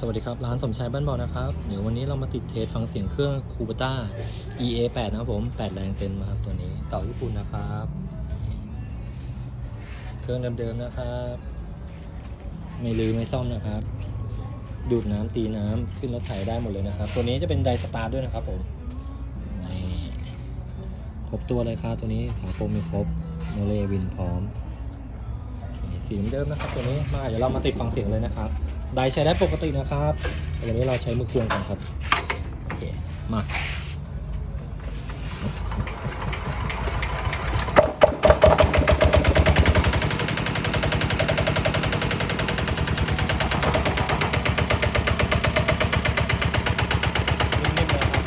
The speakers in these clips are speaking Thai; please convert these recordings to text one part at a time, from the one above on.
สวัสดีครับ ร้านสมชายบ้านบอลนะครับ เดี๋ยววันนี้เรามาติดเทสฟังเสียงเครื่องคูบต้า EA 8นะครับผม 8 แรงเต็มมาครับตัวนี้ เก่าญี่ปุ่นนะครับ เครื่องเดิมๆนะครับ ไม่ลือไม่ซ่อมนะครับ ดูดน้ำตีน้ำขึ้นรถไถได้หมดเลยนะครับ ตัวนี้จะเป็นไดสตาร์ด้วยนะครับผมครบตัวเลยครับตัวนี้ฝาโฟมมีครบโนเลวินพร้อม สีเหมือนเดิมนะครับตัวนี้มาเดี๋ยวเรามาติดฟังเสียงเลยนะครับไดใช้ได้ปกตินะครับวันนี้เราใช้มือควงกันครับโอเคมานิ่มๆเลยครับ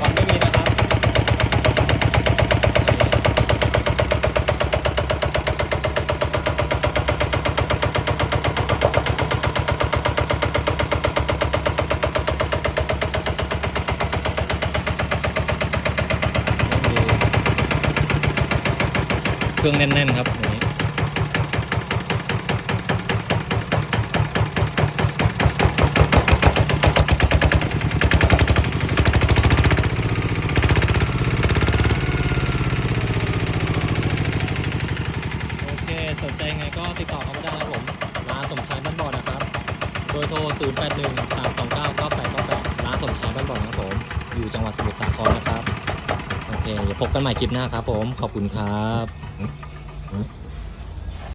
ฟังไม่มีนะครับ เครื่องแน่นๆครับนี้โอเคสนใจไงก็ติดต่อเขามาได้ครับผมร้านสมชายบ้านบ่อนะครับเบอร์โทร 0 8 1 3 2 9 9 8 9 8ร้านสมชายบ้านบ่อนะครับผม อยู่จังหวัดสมุทรสาครนะครับ โอเค เดี๋ยวพบกันใหม่คลิปหน้าครับผม ขอบคุณครับ